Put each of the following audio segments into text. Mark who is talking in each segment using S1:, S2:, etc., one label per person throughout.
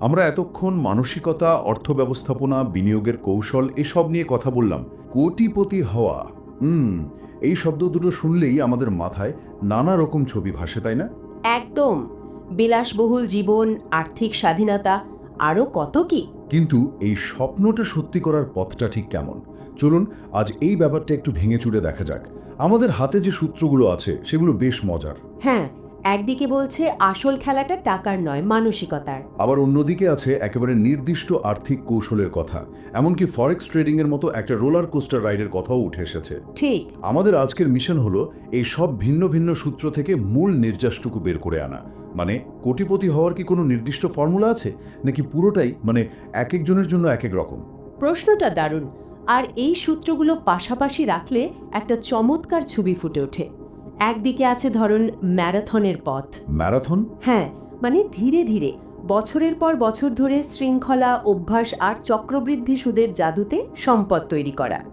S1: আমরা এতক্ষণ মানসিকতা অর্থ ব্যবস্থাপনা বিনিয়োগের কৌশল এসব নিয়ে কথা বললাম। কোটিপতি হওয়া। হুম এই শব্দ দুটো শুনলেই আমাদের মাথায় নানা রকম ছবি ভাসে তাই না?
S2: একদম। বিলাসবহুল জীবন আর্থিক স্বাধীনতা আরও কত কি?
S1: কিন্তু এই স্বপ্নটা সত্যি করার পথটা ঠিক কেমন? চলুন আজ এই ব্যাপারটা একটু ভেঙে চুরে দেখা যাক। আমাদের হাতে যে সূত্রগুলো আছে সেগুলো বেশ মজার।
S2: হ্যাঁ একদিকে বলছে আসল খেলাটা টাকার নয় মানসিকতার।
S1: আবার অন্যদিকে আছে একেবারে নির্দিষ্ট আর্থিক কৌশলের কথা। এমনকি ফরেক্স ট্রেডিংয়ের মতো একটা রোলার কোস্টার রাইডের কথাও উঠে এসেছে।
S2: ঠিক।
S1: আমাদের আজকের মিশন হলো এই সব ভিন্ন ভিন্ন সূত্র থেকে মূল নির্যাসটুকু বের করে আনা। মানে কোটিপতি হওয়ার কি কোনো নির্দিষ্ট ফর্মুলা আছে? নাকি পুরোটাই মানে এক একজনের জন্য এক এক রকম?
S2: প্রশ্নটা দারুণ। আর এই সূত্রগুলো পাশাপাশি রাখলে একটা চমৎকার ছবি ফুটে ওঠে। একদিকে আছে ধরুন ম্যারাথনের পথ।
S1: ম্যারাথন?
S2: হ্যাঁ মানে ধীরে ধীরে বছরের পর বছর ধরে শৃঙ্খলা অভ্যাস আর চক্রবৃদ্ধি সুদের জাদুতে সম্পদ তৈরি করা।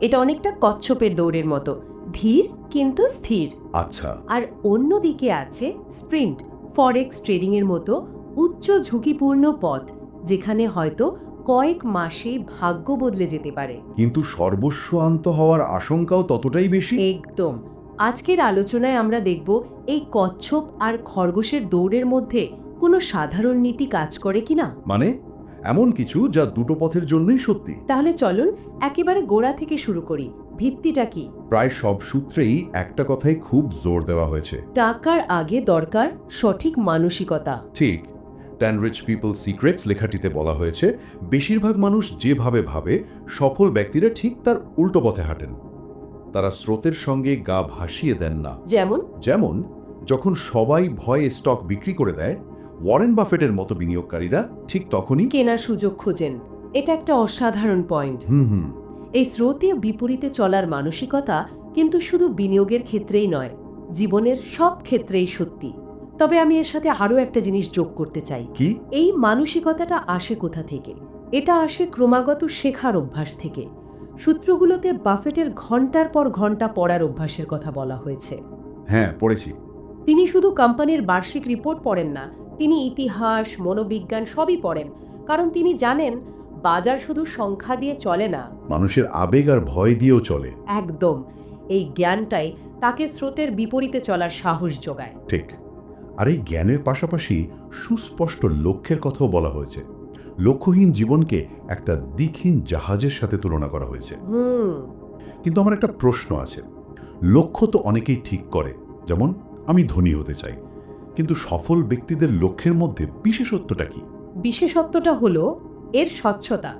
S2: এটা অনেকটা কচ্ছপের দৌড়ের মতো ধীর কিন্তু স্থির।
S1: আচ্ছা।
S2: আর অন্যদিকে আছে স্প্রিন্ট ফরেক্স ট্রেডিংয়ের মতো উচ্চ ঝুঁকিপূর্ণ পথ যেখানে হয়তো কয়েক মাসে ভাগ্য বদলে যেতে পারে।
S1: কিন্তু সর্বস্ব আন্ত হওয়ার আশঙ্কাও ততটাই বেশি?
S2: একদম। আজকের আলোচনায় আমরা দেখব এই কচ্ছপ আর খরগোশের দৌড়ের মধ্যে কোনো সাধারণ নীতি কাজ করে কিনা।
S1: মানে? এমন কিছু যা দুটো পথের জন্যই সত্যি।
S2: তাহলে চলুন একেবারে গোড়া থেকে শুরু করি। ভিত্তিটা কি?
S1: প্রায় সব সূত্রেই একটা কথাই খুব জোর দেওয়া হয়েছে।
S2: টাকার আগে দরকার সঠিক মানসিকতা।
S1: ঠিক। ট্যান রিচ পিপল সিক্রেটস লেখাটিতে বলা হয়েছে বেশিরভাগ মানুষ যেভাবে ভাবে সফল ব্যক্তিরা ঠিক তার উল্টো পথে হাঁটেন। তারা স্রোতের সঙ্গে গা ভাসিয়ে দেন না।
S2: যেমন?
S1: যেমন যখন সবাই ভয়ে স্টক বিক্রি করে দেয় ওয়ারেন বাফেটের মতো বিনিয়োগকারীরা ঠিক তখনই
S2: কেনার সুযোগ খোঁজেন। এটা একটা অসাধারণ পয়েন্ট।
S1: হুম হুম।
S2: এই স্রোতে বিপরীতে চলার মানসিকতা কিন্তু শুধু বিনিয়োগের ক্ষেত্রেই নয় জীবনের সব ক্ষেত্রেই সত্যি। তবে আমি এর সাথে আরও একটা জিনিস যোগ করতে চাই।
S1: কি?
S2: এই মানসিকতাটা আসে কোথা থেকে? এটা আসে ক্রমাগত শেখার অভ্যাস থেকে। সূত্রগুলোতে বাফেটের ঘণ্টার পর ঘণ্টা পড়ার অভ্যাসের কথা বলা হয়েছে।
S1: হ্যাঁ পড়েছি।
S2: তিনি শুধু কোম্পানির বার্ষিক রিপোর্ট পড়েন না তিনি ইতিহাস মনোবিজ্ঞান সবই পড়েন কারণ তিনি জানেন বাজার শুধু সংখ্যা দিয়ে চলে না।
S1: মানুষের আবেগ আর ভয় দিয়েও চলে।
S2: একদম এই জ্ঞানটাই তাকে স্রোতের বিপরীতে চলার সাহস যোগায়।
S1: ঠিক। আর এই জ্ঞানের পাশাপাশি সুস্পষ্ট লক্ষ্যের কথাও বলা হয়েছে। লক্ষ্যহীন জীবনকে একটা দিকহীন জাহাজের সাথে তুলনা করা হয়েছে। কিন্তু আমার একটা প্রশ্ন আছে। লক্ষ্য তো অনেকেই ঠিক করে যেমন আমি ধনী হতে চাই। কিন্তু সফল ব্যক্তিদের লক্ষ্যের মধ্যে বিশেষত্বটা কি?
S2: বিশেষত্বটা হলো এর স্বচ্ছতা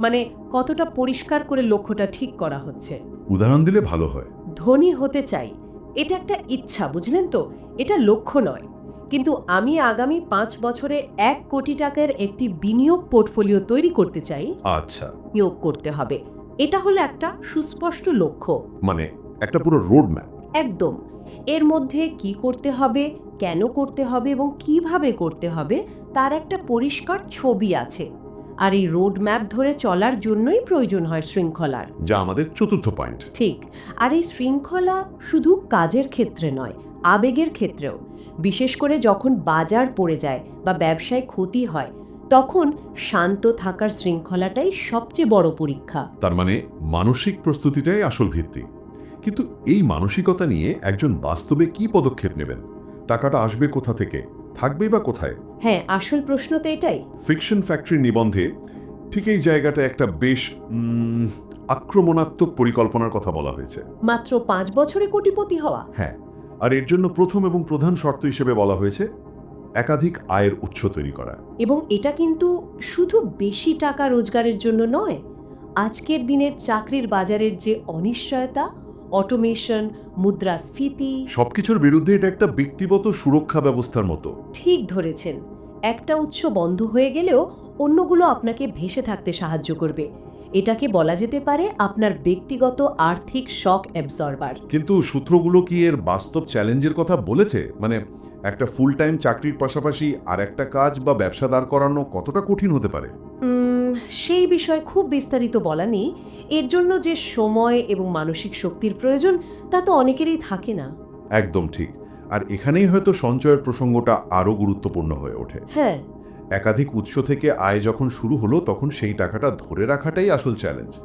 S2: মানে কতটা পরিষ্কার করে লক্ষ্যটা ঠিক করা হচ্ছে।
S1: উদাহরণ দিলে ভালো হয়।
S2: ধনী হতে চাই এটা একটা ইচ্ছা বুঝলেন তো? এটা লক্ষ্য নয়। কিন্তু আমি আগামী পাঁচ বছরে এক কোটি টাকার একটি বিনিয়োগ পোর্টফোলিও তৈরি করতে চাই।
S1: আচ্ছা।
S2: নিয়োগ করতে হবে। এটা হলো একটা সুস্পষ্ট লক্ষ্য।
S1: মানে একটা পুরো রোড ম্যাপ
S2: একদম। এর মধ্যে কি করতে হবে কেন করতে হবে এবং কীভাবে করতে হবে তার একটা পরিষ্কার ছবি আছে। আর এই রোড ম্যাপ ধরে চলার জন্যই প্রয়োজন হয় শৃঙ্খলার।
S1: যা আমাদের চতুর্থ পয়েন্ট
S2: ঠিক। আর এই শৃঙ্খলা শুধু কাজের ক্ষেত্রে নয় আবেগের ক্ষেত্রেও বিশেষ করে যখন বাজার পড়ে যায় বা ব্যবসায় ক্ষতি হয় তখন শান্ত থাকার শৃঙ্খলাটাই সবচেয়ে বড় পরীক্ষা।
S1: তার মানে মানসিক প্রস্তুতিটাই আসল ভিত্তি। কিন্তু এই মানসিকতা নিয়ে একজন বাস্তবে কি পদক্ষেপ নেবেন? টাকাটা আসবে কোথা থেকে? থাকবেই বা কোথায়?
S2: হ্যাঁ আসল প্রশ্ন তো এটাই।
S1: ফিকশন ফ্যাক্টরি নিবন্ধে ঠিক এই জায়গাটা একটা বেশ আক্রমণাত্মক পরিকল্পনার কথা বলা হয়েছে।
S2: মাত্র পাঁচ বছরে কোটিপতি হওয়া।
S1: হ্যাঁ। আর এর জন্য প্রথম এবং প্রধান শর্ত হিসেবে বলা হয়েছে একাধিক আয়ের উৎস তৈরি করা।
S2: এবং এটা কিন্তু শুধু বেশি টাকা রোজগারের জন্য নয় আজকের দিনের চাকরির বাজারের যে অনিশ্চয়তা অটোমেশন মুদ্রাস্ফীতি
S1: সবকিছুর বিরুদ্ধে এটা একটা ব্যক্তিগত সুরক্ষা ব্যবস্থার মতো।
S2: ঠিক ধরেছেন। একটা উৎস বন্ধ হয়ে গেলেও অন্যগুলো আপনাকে ভেসে থাকতে সাহায্য করবে। এটাকে বলা যেতে পারে আপনার ব্যক্তিগত আর্থিক শক অ্যাবজর্বার
S1: কিন্তু সূত্রগুলো কি এর বাস্তব চ্যালেঞ্জের কথা বলেছে? মানে একটা ফুল টাইম চাকরির পাশাপাশি আর একটা কাজ বা ব্যবসা দাঁড় করানো কতটা কঠিন হতে পারে?
S2: সেই বিষয়ে খুব বিস্তারিত বলা নেই। এর জন্য যে সময় এবং মানসিক শক্তির প্রয়োজন তা তো অনেকেরই থাকে না।
S1: একদম ঠিক। আর এখানেই হয়তো সঞ্চয়ের প্রসঙ্গটা আরও গুরুত্বপূর্ণ হয়ে ওঠে।
S2: হ্যাঁ।
S1: একাধিক উৎস থেকে আয় যখন শুরু হলো তখন সেই টাকাটা ধরে রাখাটাই আসল চ্যালেঞ্জ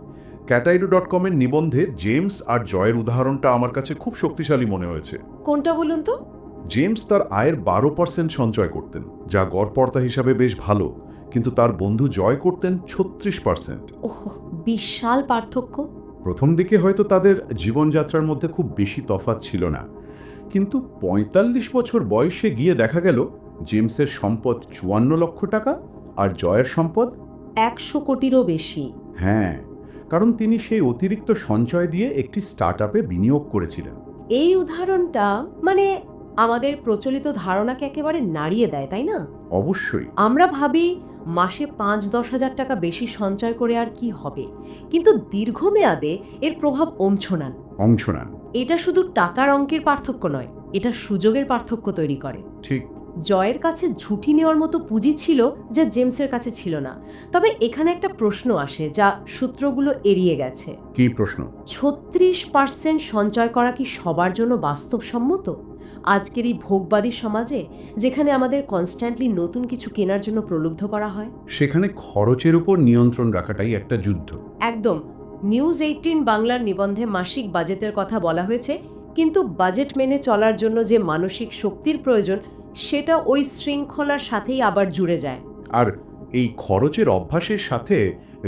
S1: ক্যাটাইডো ডট কমের নিবন্ধে জেমস আর জয়ের উদাহরণটা আমার কাছে খুব শক্তিশালী মনে হয়েছে।
S2: কোনটা বলুন তো?
S1: জেমস তার আয়ের বারো পার্সেন্ট সঞ্চয় করতেন যা গড়পর্তা হিসাবে বেশ ভালো কিন্তু তার বন্ধু জয় করতেন ছত্রিশ পার্সেন্ট
S2: ওহ বিশাল পার্থক্য।
S1: প্রথম দিকে হয়তো তাদের জীবনযাত্রার মধ্যে খুব বেশি তফাৎ ছিল না কিন্তু ৪৫ বছর বয়সে গিয়ে দেখা গেল জেমসের সম্পদ চুয়ান্ন লক্ষ টাকা আর জয়ের সম্পদ?
S2: একশো কোটিরও বেশি।
S1: হ্যাঁ কারণ তিনি সেই অতিরিক্ত সঞ্চয় দিয়ে একটি স্টার্ট বিনিয়োগ করেছিলেন।
S2: এই উদাহরণটা মানে আমাদের প্রচলিত ধারণাকে একেবারে নাড়িয়ে দেয় তাই না?
S1: অবশ্যই।
S2: আমরা ভাবি মাসে পাঁচ দশ হাজার টাকা বেশি সঞ্চয় করে আর কি হবে? কিন্তু দীর্ঘমেয়াদে এর প্রভাব অমছনান
S1: অংশ নেন
S2: এটা শুধু টাকার অঙ্কের পার্থক্য নয় এটা সুযোগের পার্থক্য তৈরি করে।
S1: ঠিক।
S2: জয়ের কাছে ঝুঁটি নেওয়ার মতো পুঁজি ছিল যা জেমসের কাছে ছিল না। তবে এখানে একটা প্রশ্ন আসে যা সূত্রগুলো এড়িয়ে গেছে।
S1: কি প্রশ্ন?
S2: ছত্রিশ পার্সেন্ট সঞ্চয় করা কি সবার জন্য বাস্তবসম্মত? আজকের এই ভোগবাদী সমাজে যেখানে আমাদের কনস্ট্যান্টলি নতুন কিছু কেনার জন্য প্রলুব্ধ করা হয়?
S1: সেখানে খরচের উপর নিয়ন্ত্রণ রাখাটাই একটা যুদ্ধ।
S2: একদম। নিউজ এইটিন বাংলার নিবন্ধে মাসিক বাজেটের কথা বলা হয়েছে। কিন্তু বাজেট মেনে চলার জন্য যে মানসিক শক্তির প্রয়োজন সেটা ওই শৃঙ্খলার সাথেই আবার জুড়ে যায়।
S1: আর এই খরচের অভ্যাসের সাথে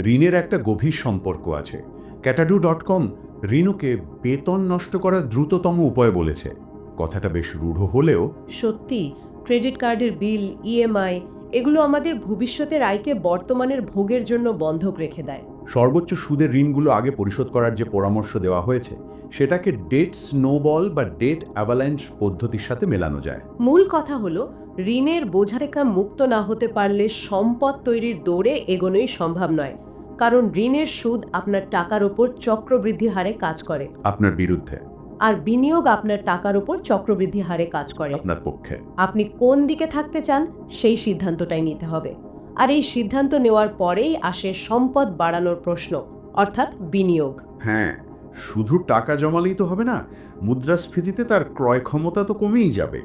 S1: ঋণের একটা গভীর সম্পর্ক আছে। ক্যাটাডু ডট কম ঋণকে বেতন নষ্ট করার দ্রুততম উপায় বলেছে। কথাটা বেশ রূঢ় হলেও
S2: সত্যি ক্রেডিট কার্ডের বিল ইএমআই এগুলো আমাদের ভবিষ্যতের আয়কে বর্তমানের ভোগের জন্য বন্ধক রেখে দেয়।
S1: সর্বোচ্চ সুদের ঋণগুলো আগে পরিশোধ করার যে পরামর্শ দেওয়া হয়েছে সেটাকে ডেট স্নোবল বা ডেট অ্যাভাল্যান্স পদ্ধতির সাথে মেলানো যায়।
S2: মূল কথা হলো ঋণের বোঝা থেকে মুক্ত না হতে পারলে সম্পদ তৈরির দৌড়ে এগোনোই সম্ভব নয়। কারণ ঋণের সুদ আপনার টাকার ওপর চক্রবৃদ্ধি হারে কাজ করে।
S1: আপনার বিরুদ্ধে।
S2: আর বিনিয়োগ আপনার টাকার ওপর চক্রবৃদ্ধি হারে কাজ করে।
S1: আপনার পক্ষে।
S2: আপনি কোন দিকে থাকতে চান সেই সিদ্ধান্তটাই নিতে হবে। আর এই সিদ্ধান্ত নেওয়ার পরেই আসে সম্পদ বাড়ানোর প্রশ্ন অর্থাৎ বিনিয়োগ।
S1: হ্যাঁ শুধু টাকা জমালেই তো হবে না মুদ্রাস্ফীতিতে তার ক্রয় ক্ষমতা তো কমেই যাবে।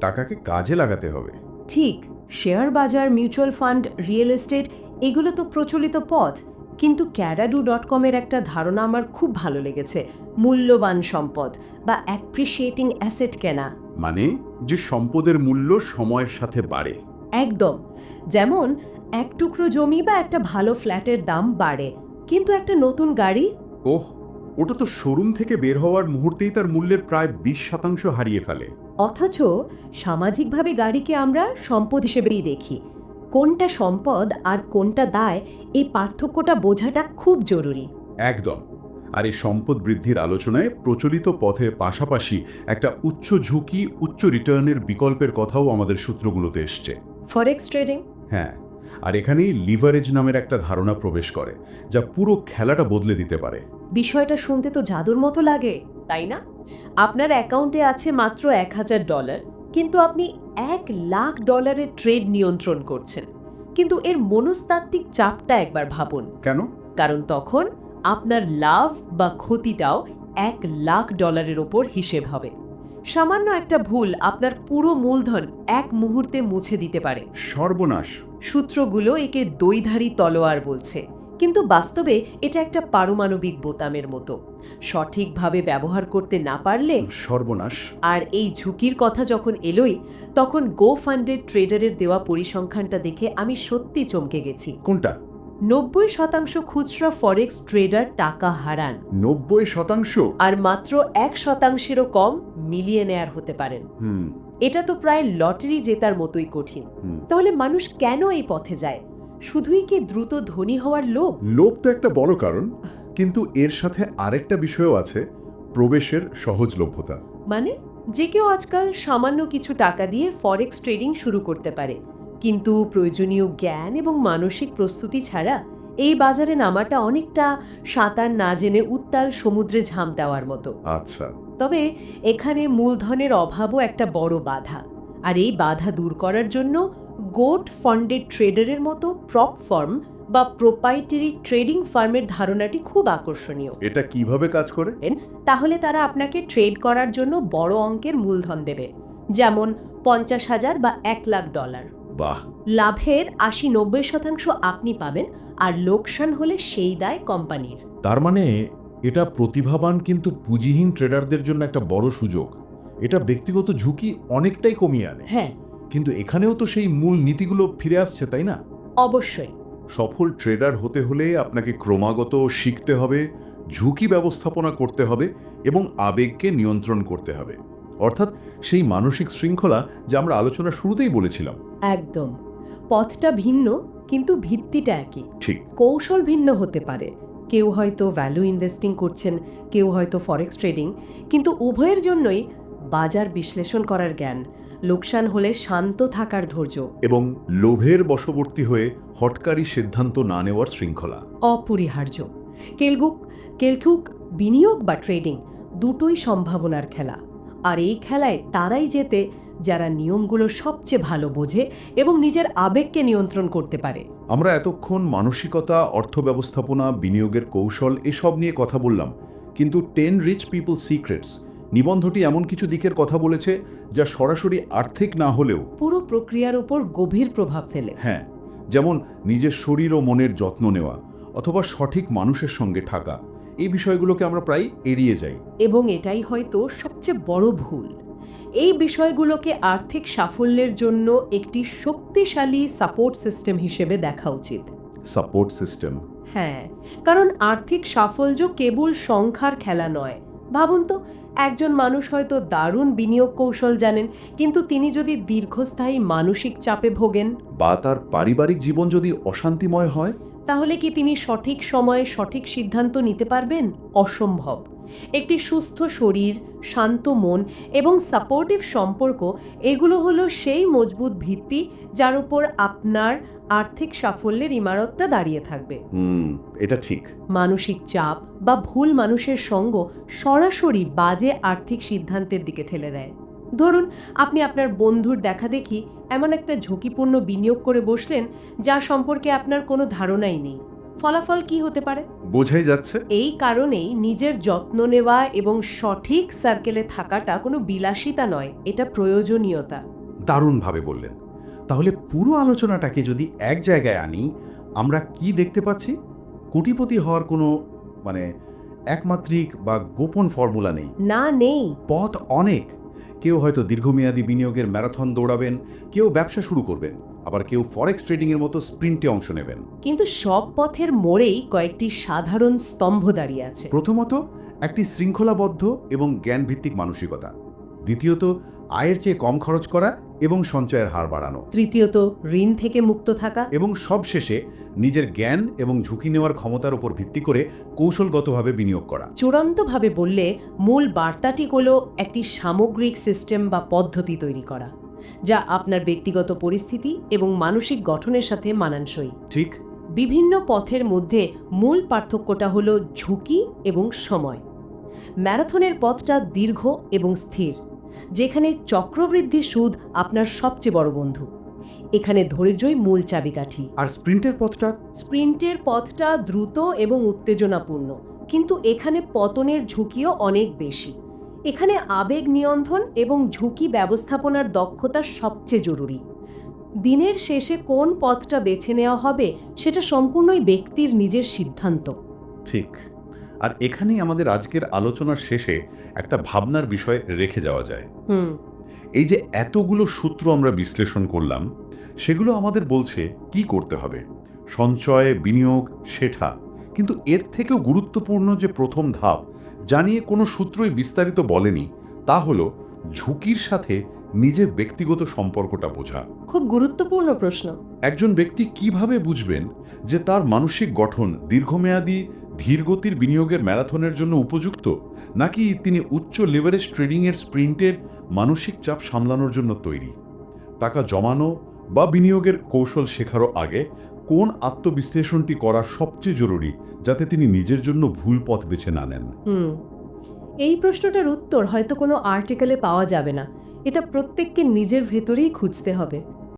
S1: টাকাকে কাজে লাগাতে হবে।
S2: ঠিক শেয়ার বাজার মিউচুয়াল ফান্ড রিয়েল এস্টেট এগুলো তো প্রচলিত পথ। কিন্তু ক্যাডাডু ডট কমের একটা ধারণা আমার খুব ভালো লেগেছে মূল্যবান সম্পদ বা অ্যাপ্রিসিয়েটিং অ্যাসেট কেনা।
S1: মানে যে সম্পদের মূল্য সময়ের সাথে বাড়ে।
S2: একদম যেমন এক টুকরো জমি বা একটা ভালো ফ্ল্যাটের দাম বাড়ে। কিন্তু একটা নতুন গাড়ি?
S1: ওহ ওটা তো শোরুম থেকে বের হওয়ার মুহূর্তেই তার মূল্যের প্রায় বিশ শতাংশ হারিয়ে ফেলে।
S2: অথচ সামাজিকভাবে গাড়িকে আমরা সম্পদ হিসেবেই দেখি। কোনটা সম্পদ আর কোনটা দায় এই পার্থক্যটা বোঝাটা খুব জরুরি।
S1: একদম। আর এই সম্পদ বৃদ্ধির আলোচনায় প্রচলিত পথের পাশাপাশি একটা উচ্চ ঝুঁকি উচ্চ রিটার্নের বিকল্পের কথাও আমাদের সূত্রগুলোতে এসছে।
S2: Forex trading?
S1: হ্যাঁ। আর এখানেই লিভারেজ নামের একটা ধারণা প্রবেশ করে যা পুরো খেলাটা বদলে দিতে পারে।
S2: বিষয়টা শুনতে তো জাদুর মতো লাগে তাই না? আপনার অ্যাকাউন্টে আছে মাত্র এক হাজার ডলার কিন্তু আপনি এক লাখ ডলারের ট্রেড নিয়ন্ত্রণ করছেন। কিন্তু এর মনস্তাত্ত্বিক চাপটা একবার ভাবুন।
S1: কেন?
S2: কারণ তখন আপনার লাভ বা ক্ষতিটাও এক লাখ ডলারের ওপর হিসেব হবে। সামান্য একটা ভুল আপনার পুরো মূলধন এক মুহূর্তে মুছে দিতে পারে।
S1: সর্বনাশ।
S2: সূত্রগুলো একে দৈধারী তলোয়ার বলছে। কিন্তু বাস্তবে এটা একটা পারমাণবিক বোতামের মতো। সঠিকভাবে ব্যবহার করতে না পারলে
S1: সর্বনাশ।
S2: আর এই ঝুঁকির কথা যখন এলোই তখন গো ফান্ডের ট্রেডারের দেওয়া পরিসংখ্যানটা দেখে আমি সত্যি চমকে গেছি।
S1: কোনটা?
S2: নব্বই শতাংশ খুচরা ফরেক্স ট্রেডার টাকা হারান।
S1: নব্বই শতাংশ?
S2: আর মাত্র এক শতাংশেরও কম মিলিয়ে নেয়ার হতে পারেন।
S1: হুম।
S2: এটা তো প্রায় লটারি জেতার মতোই কঠিন। তাহলে মানুষ কেন এই পথে যায়? শুধুই কি দ্রুত ধনী হওয়ার লোভ?
S1: লোভ তো একটা বড় কারণ কিন্তু এর সাথে আরেকটা বিষয়ও আছে প্রবেশের সহজলভ্যতা।
S2: মানে? যে কেউ আজকাল সামান্য কিছু টাকা দিয়ে ফরেক্স ট্রেডিং শুরু করতে পারে। কিন্তু প্রয়োজনীয় জ্ঞান এবং মানসিক প্রস্তুতি ছাড়া এই বাজারে নামাটা অনেকটা সাঁতার না জেনে উত্তাল সমুদ্রে ঝাঁপ দেওয়ার মতো।
S1: আচ্ছা।
S2: তবে এখানে মূলধনের অভাবও একটা বড় বাধা। আর এই বাধা দূর করার জন্য গোট ফান্ডেড ট্রেডারের মতো প্রপ ফার্ম বা প্রোপাইটারি ট্রেডিং ফার্মের ধারণাটি খুব আকর্ষণীয়।
S1: এটা কীভাবে কাজ করে?
S2: তাহলে তারা আপনাকে ট্রেড করার জন্য বড় অঙ্কের মূলধন দেবে যেমন পঞ্চাশ হাজার বা এক লাখ ডলার।
S1: বাহ!
S2: লাভের আশি নব্বই শতাংশ আপনি পাবেন আর লোকসান হলে সেই দায় কোম্পানির।
S1: তার মানে এটা প্রতিভাবান কিন্তু পুঁজিহীন ট্রেডারদের জন্য একটা বড় সুযোগ। এটা ব্যক্তিগত ঝুঁকি অনেকটাই কমিয়ে আনে।
S2: হ্যাঁ।
S1: কিন্তু এখানেও তো সেই মূল নীতিগুলো ফিরে আসছে তাই না?
S2: অবশ্যই।
S1: সফল ট্রেডার হতে হলে আপনাকে ক্রমাগত শিখতে হবে ঝুঁকি ব্যবস্থাপনা করতে হবে এবং আবেগকে নিয়ন্ত্রণ করতে হবে। অর্থাৎ সেই মানসিক শৃঙ্খলা যা আমরা আলোচনার শুরুতেই বলেছিলাম।
S2: একদম। পথটা ভিন্ন কিন্তু ভিত্তিটা একই।
S1: ঠিক।
S2: কৌশল ভিন্ন হতে পারে। কেউ হয়তো ভ্যালু ইনভেস্টিং করছেন কেউ হয়তো ফরেক্স ট্রেডিং কিন্তু উভয়ের জন্যই বাজার বিশ্লেষণ করার জ্ঞান লোকসান হলে শান্ত থাকার ধৈর্য।
S1: এবং লোভের বশবর্তী হয়ে হটকারী সিদ্ধান্ত না নেওয়ার শৃঙ্খলা।
S2: অপরিহার্য। কেলগুক কেলকুক বিনিয়োগ বা ট্রেডিং দুটোই সম্ভাবনার খেলা। আর এই খেলায় তারাই জেতে যারা নিয়মগুলো সবচেয়ে ভালো বোঝে এবং নিজের আবেগকে নিয়ন্ত্রণ করতে পারে।
S1: আমরা এতক্ষণ মানসিকতা অর্থ ব্যবস্থাপনা বিনিয়োগের কৌশল এসব নিয়ে কথা বললাম কিন্তু টেন রিচ পিপল সিক্রেটস নিবন্ধটি এমন কিছু দিকের কথা বলেছে যা সরাসরি আর্থিক না হলেও
S2: পুরো প্রক্রিয়ার উপর গভীর প্রভাব ফেলে।
S1: হ্যাঁ যেমন নিজের শরীর ও মনের যত্ন নেওয়া অথবা সঠিক মানুষের সঙ্গে থাকা। এই বিষয়গুলোকে আমরা প্রায় এড়িয়ে যাই।
S2: এবং এটাই হয়তো সবচেয়ে বড় ভুল। এই বিষয়গুলোকে আর্থিক সাফল্যের জন্য একটি শক্তিশালী সাপোর্ট সিস্টেম হিসেবে দেখা উচিত।
S1: সাপোর্ট সিস্টেম
S2: হ্যাঁ কারণ আর্থিক সাফল্য কেবল সংখ্যার খেলা নয়। ভাবুন তো একজন মানুষ হয়তো দারুণ বিনিয়োগ কৌশল জানেন কিন্তু তিনি যদি দীর্ঘস্থায়ী মানসিক চাপে ভোগেন?
S1: বা তার পারিবারিক জীবন যদি অশান্তিময় হয়?
S2: তাহলে কি তিনি সঠিক সময়ে সঠিক সিদ্ধান্ত নিতে পারবেন? অসম্ভব। একটি সুস্থ শরীর শান্ত মন এবং সাপোর্টিভ সম্পর্ক এগুলো হলো সেই মজবুত ভিত্তি যার উপর আপনার আর্থিক সাফল্যের ইমারতটা দাঁড়িয়ে থাকবে।
S1: হুম এটা ঠিক।
S2: মানসিক চাপ বা ভুল মানুষের সঙ্গ সরাসরি বাজে আর্থিক সিদ্ধান্তের দিকে ঠেলে দেয়। ধরুন আপনি আপনার বন্ধুর দেখা দেখি এমন একটা ঝুঁকিপূর্ণ বিনিয়োগ করে বসলেন যা সম্পর্কে আপনার কোনো ধারণাই নেই। ফলাফল কি হতে পারে?
S1: বোঝাই যাচ্ছে।
S2: এই কারণেই নিজের যত্ন নেওয়া এবং সঠিক সার্কেলে থাকাটা কোনো বিলাসিতা নয় এটা প্রয়োজনীয়তা।
S1: দারুণভাবে বললেন। তাহলে পুরো আলোচনাটাকে যদি এক জায়গায় আনি আমরা কি দেখতে পাচ্ছি? কোটিপতি হওয়ার কোনো মানে একমাত্রিক বা গোপন ফর্মুলা নেই।
S2: না নেই।
S1: পথ অনেক। কেউ হয়তো দীর্ঘমেয়াদী বিনিয়োগের ম্যারাথন দৌড়াবেন কেউ ব্যবসা শুরু করবেন। আবার কেউ ফরেক্স ট্রেডিংয়ের মতো স্প্রিন্টে অংশ নেবেন।
S2: কিন্তু সব পথের মোড়েই কয়েকটি সাধারণ স্তম্ভ দাঁড়িয়ে আছে।
S1: প্রথমত একটি শৃঙ্খলাবদ্ধ এবং জ্ঞানভিত্তিক মানসিকতা। দ্বিতীয়ত আয়ের চেয়ে কম খরচ করা এবং সঞ্চয়ের হার বাড়ানো।
S2: তৃতীয়ত ঋণ থেকে মুক্ত থাকা।
S1: এবং সবশেষে নিজের জ্ঞান এবং ঝুঁকি নেওয়ার ক্ষমতার উপর ভিত্তি করে কৌশলগতভাবে বিনিয়োগ করা।
S2: চূড়ান্তভাবে বললে মূল বার্তাটি হল একটি সামগ্রিক সিস্টেম বা পদ্ধতি তৈরি করা। যা আপনার ব্যক্তিগত পরিস্থিতি এবং মানসিক গঠনের সাথে মানানসই।
S1: ঠিক।
S2: বিভিন্ন পথের মধ্যে মূল পার্থক্যটা হল ঝুঁকি এবং সময়। ম্যারাথনের পথটা দীর্ঘ এবং স্থির যেখানে চক্রবৃদ্ধি সুদ আপনার সবচেয়ে বড় বন্ধু। এখানে ধৈর্যই মূল চাবিকাঠি।
S1: আর স্প্রিন্টের পথটা?
S2: স্প্রিন্টের পথটা দ্রুত এবং উত্তেজনাপূর্ণ কিন্তু এখানে পতনের ঝুঁকিও অনেক বেশি। এখানে আবেগ নিয়ন্ত্রণ এবং ঝুঁকি ব্যবস্থাপনার দক্ষতা সবচেয়ে জরুরি। দিনের শেষে কোন পথটা বেছে নেওয়া হবে সেটা সম্পূর্ণই ব্যক্তির নিজের সিদ্ধান্ত।
S1: ঠিক। আর এখানেই আমাদের আজকের আলোচনার শেষে একটা ভাবনার বিষয় রেখে যাওয়া যায়।
S2: হুম।
S1: এই যে এতগুলো সূত্র আমরা বিশ্লেষণ করলাম সেগুলো আমাদের বলছে কি করতে হবে। সঞ্চয় বিনিয়োগ শেঠা কিন্তু এর থেকেও গুরুত্বপূর্ণ যে প্রথম ধাপ যা নিয়ে কোনো সূত্রই বিস্তারিত বলেনি তা হলো ঝুঁকির সাথে নিজের ব্যক্তিগত সম্পর্কটা বোঝা।
S2: খুব গুরুত্বপূর্ণ প্রশ্ন।
S1: একজন ব্যক্তি কীভাবে বুঝবেন যে তার মানসিক গঠন দীর্ঘমেয়াদী ধীরগতির বিনিয়োগের ম্যারাথনের জন্য উপযুক্ত নাকি তিনি উচ্চ লেভারেজ ট্রেডিংয়ের স্প্রিন্টের মানসিক চাপ সামলানোর জন্য তৈরি? টাকা জমানো বা বিনিয়োগের কৌশল শেখারও আগে কোন আত্মবিশ্লেষণটি করা সবচেয়ে জরুরি যাতে তিনি নিজের জন্য ভুল পথ বেছে না নেন?
S2: এই প্রশ্নটার উত্তর হয়তো কোনো আর্টিকেলে পাওয়া যাবে না। এটা প্রত্যেককে নিজের ভেতরেই খুঁজতে হবে।